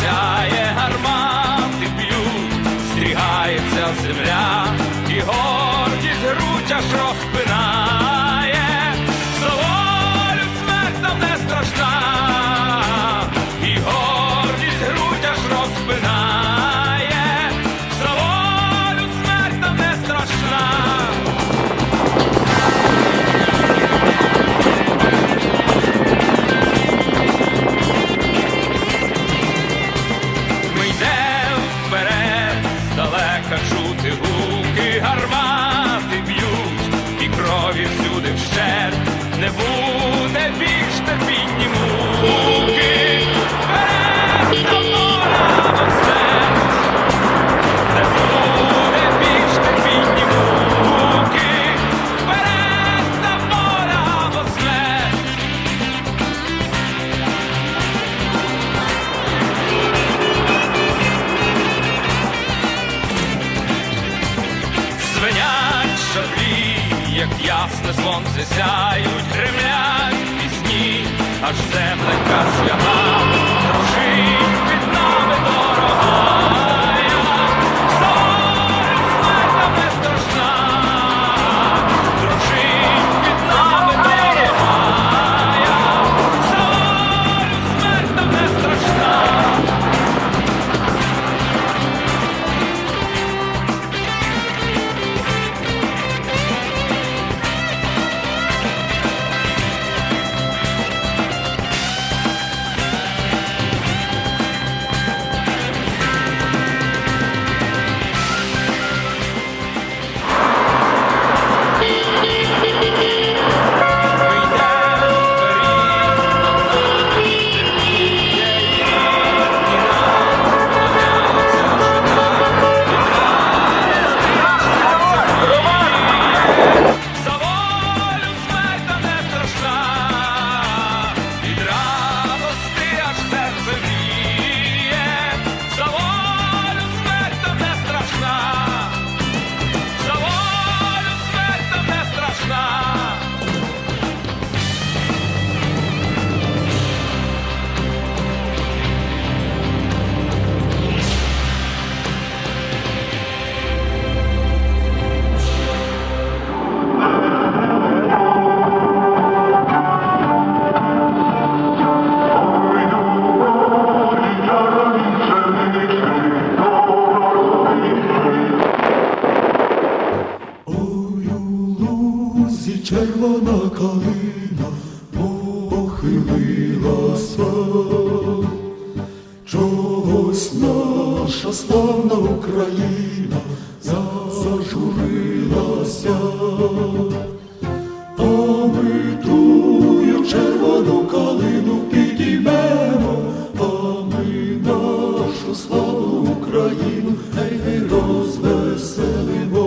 сяє гармати б'ють, стрігається земля, і гордість грудь аж розпинає. ясне сонце сяють, гремлять пісні, аж земленька свята, дружить під нами дорога. славна Україна зажурилася, Помитує червону калину підіймемо, а ми нашу славу Україну, ей ми розвеселимо,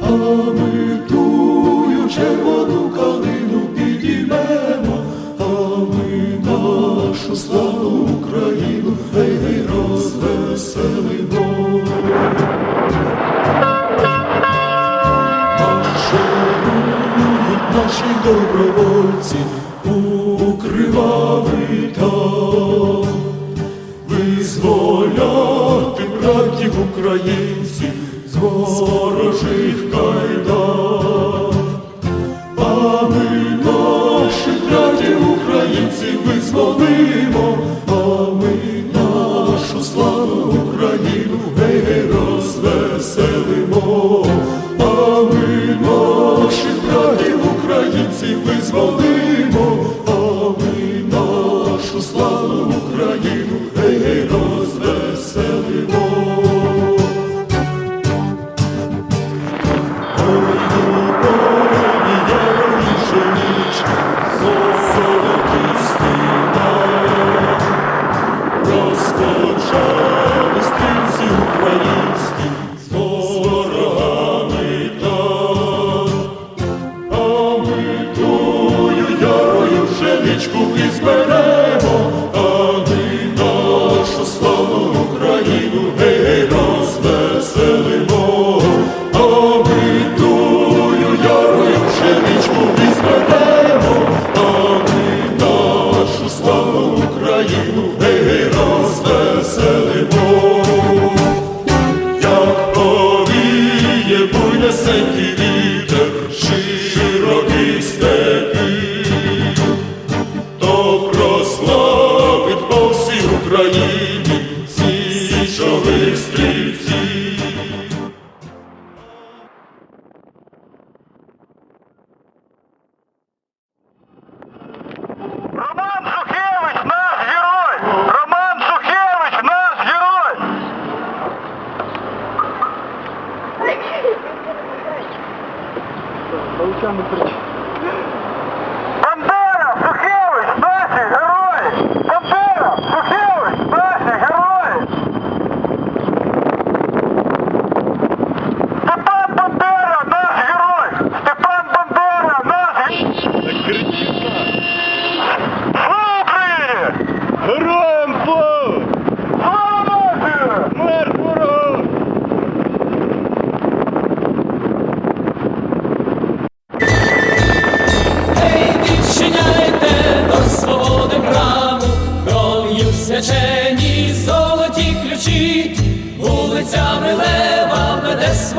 а ми тую червону калину підіймемо, а ми нашу славу. всіх з ворожих кайдан. а ми наші братів українців визволимо, а ми нашу славу Україну гей розвеселимо. Україну, гей, розвесели.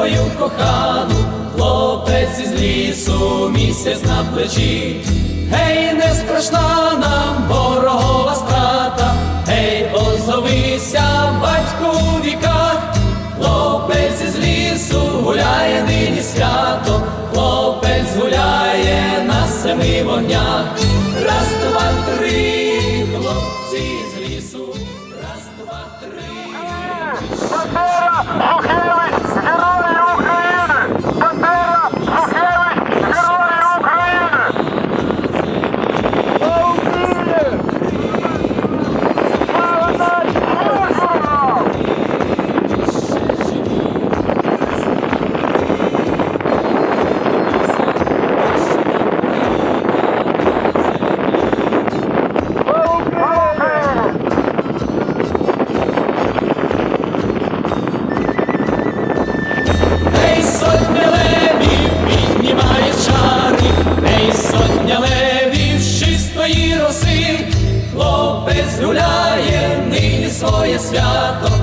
Свою кохану, хлопець із лісу місяць на плечі. Гей, не страшна нам ворогова страта, гей, озовися, батьку у віках, хлопець із лісу гуляє нині свято, хлопець гуляє на семи вогнях. Свято,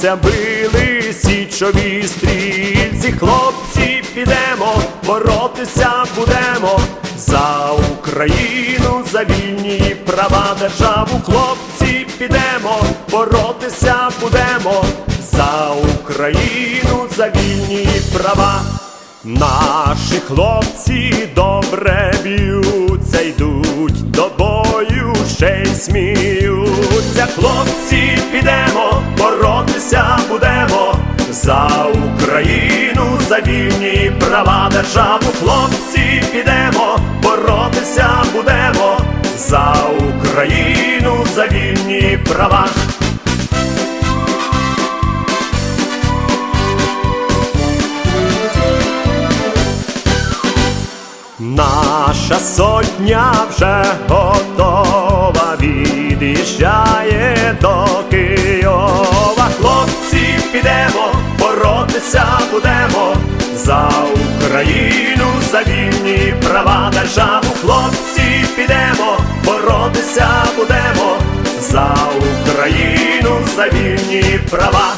ся били січові стрільці, хлопці, підемо, боротися будемо за Україну, за вільні права державу, хлопці, підемо, боротися будемо за Україну, за вільні права. Наші хлопці добре б'ються, йдуть до бою, ще й сміються. Хлопці, підемо, вільні права державу. Хлопці, підемо, боротися будемо за Україну, за вільні права. Наша сотня вже готова, від'їжджає до Києва. Хлопці, підемо, боротися будемо за Україну, за вільні права державу. Хлопці, підемо, боротися будемо за Україну, за вільні права.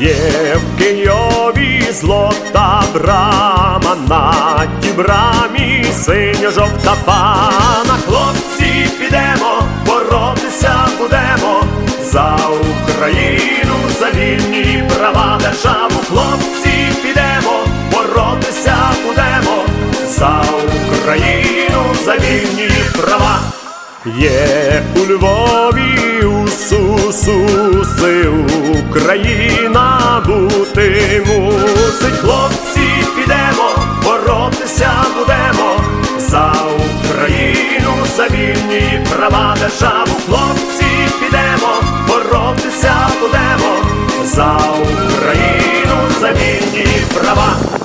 Є в Києві злота брама, на тій брамі синьо-жовта пана. Хлопці, підемо, будемо за Україну, за вільні права державу. Хлопці, підемо, боротися будемо за Україну, за вільні права. Є у Львові у Сусуси Україна бути мусить. Хлопці, підемо, боротися будемо за Україну, за вільні права державу. Хлопці, боротися будемо за Україну за вільні права.